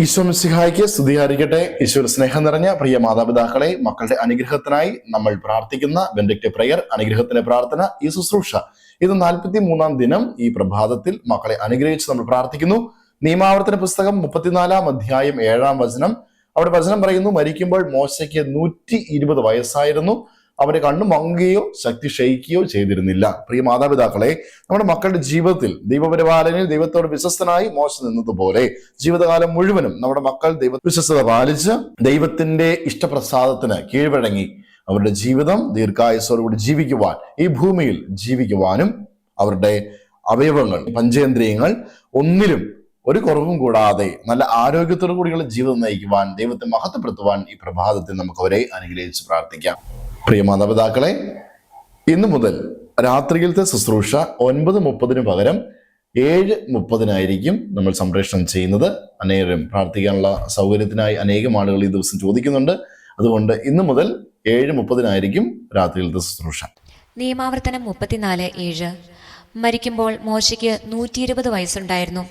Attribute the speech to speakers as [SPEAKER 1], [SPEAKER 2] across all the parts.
[SPEAKER 1] ഈശ്വമിസിഹായിക്ക് സ്തുതിയായിരിക്കട്ടെ. ഈശ്വര സ്നേഹം നിറഞ്ഞ പ്രിയ മാതാപിതാക്കളെ മക്കളുടെ അനുഗ്രഹത്തിനായി നമ്മൾ പ്രാർത്ഥിക്കുന്ന ബെൻഡക്റ്റ് പ്രയർ അനുഗ്രഹത്തിന്റെ പ്രാർത്ഥന ഈ ശുശ്രൂഷ. ഇത് നാൽപ്പത്തി മൂന്നാം ദിനം ഈ പ്രഭാതത്തിൽ മക്കളെ അനുഗ്രഹിച്ച് നമ്മൾ പ്രാർത്ഥിക്കുന്നു. നിയമാവർത്തന പുസ്തകം മുപ്പത്തിനാലാം അധ്യായം ഏഴാം വചനം. അവിടെ വചനം പറയുന്നു മരിക്കുമ്പോൾ മോശയ്ക്ക് നൂറ്റി ഇരുപത് വയസ്സായിരുന്നു. അവരെ കണ്ണു മങ്ങുകയോ ശക്തി ക്ഷയിക്കുകയോ ചെയ്തിരുന്നില്ല. പ്രിയ മാതാപിതാക്കളെ നമ്മുടെ മക്കളുടെ ജീവിതത്തിൽ ദൈവപരിപാലനയിൽ ദൈവത്തോട് വിശ്വസ്തനായി മോശം നിന്നതുപോലെ ജീവിതകാലം മുഴുവനും നമ്മുടെ മക്കൾ ദൈവ വിശ്വസ്തത പാലിച്ച് ദൈവത്തിന്റെ ഇഷ്ടപ്രസാദത്തിന് കീഴ്വഴങ്ങി അവരുടെ ജീവിതം ദീർഘായുസോടുകൂടി ജീവിക്കുവാൻ ഈ ഭൂമിയിൽ ജീവിക്കുവാനും അവരുടെ അവയവങ്ങൾ പഞ്ചേന്ദ്രിയങ്ങൾ ഒന്നിലും ഒരു കുറവും കൂടാതെ നല്ല ആരോഗ്യത്തോടു കൂടിയുള്ള ജീവിതം നയിക്കുവാൻ ദൈവത്തെ മഹത്വപ്പെടുത്തുവാൻ ഈ പ്രഭാതത്തിൽ നമുക്ക് അവരെ അനുഗ്രഹിച്ച് പ്രാർത്ഥിക്കാം. പ്രിയ മാതാപിതാക്കളെ ഇന്നു മുതൽ രാത്രിയിലത്തെ ശുശ്രൂഷ ഒൻപത് മുപ്പതിന് പകരം ഏഴ് മുപ്പതിനായിരിക്കും നമ്മൾ സംപ്രേഷണം ചെയ്യുന്നത്. അനേകം പ്രാർത്ഥിക്കാനുള്ള സൗകര്യത്തിനായി അനേകം ആളുകൾ ഈ ദിവസം ചോദിക്കുന്നുണ്ട്. അതുകൊണ്ട് ഇന്നു മുതൽ ഏഴ് മുപ്പതിനായിരിക്കും രാത്രിയിലത്തെ ശുശ്രൂഷ.
[SPEAKER 2] നിയമാവർത്തനം മുപ്പത്തിനാല് ഏഴ്. മരിക്കുമ്പോൾ മോശയ്ക്ക് നൂറ്റി ഇരുപത് വയസ്സുണ്ടായിരുന്നു.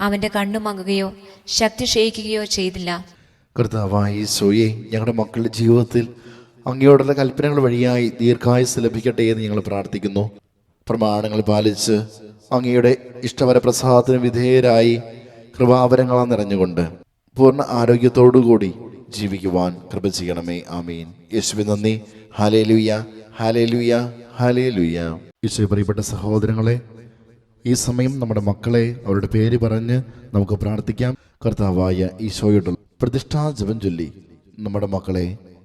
[SPEAKER 2] അവന്റെ കണ്ണു മങ്ങുകയോ ശക്തി ക്ഷയിക്കുകയോ ചെയ്തില്ല.
[SPEAKER 3] കൃതാവായി സോയെ ഞങ്ങളുടെ മക്കളുടെ ജീവിതത്തിൽ അങ്ങയോടുള്ള കൽപ്പനകൾ വഴിയായി ദീർഘായുസ് ലഭിക്കട്ടെ എന്ന് ഞങ്ങൾ പ്രാർത്ഥിക്കുന്നു. പ്രമാണങ്ങൾ പാലിച്ച് അങ്ങയുടെ ഇഷ്ടവര പ്രസാദത്തിന് വിധേയരായി കൃപാവരങ്ങളാ നിറഞ്ഞുകൊണ്ട് പൂർണ ആരോഗ്യത്തോടുകൂടി ജീവിക്കുവാൻ കൃപ ചെയ്യണമേ. ആമീൻ. യേശുവി നന്ദി. ഹാലേ ലുയ്യ ഹാലേ ലുയ്യ ഹാലേ ലുയ്യ യേശു പ്രിയപ്പെട്ട സഹോദരങ്ങളെ ഈ സമയം നമ്മുടെ മക്കളെ അവരുടെ പേര് പറഞ്ഞ് നമുക്ക് പ്രാർത്ഥിക്കാം. കർത്താവായ ഈശോയുടെ പ്രതിഷ്ഠാ ജപം ചൊല്ലി നമ്മുടെ മക്കളെ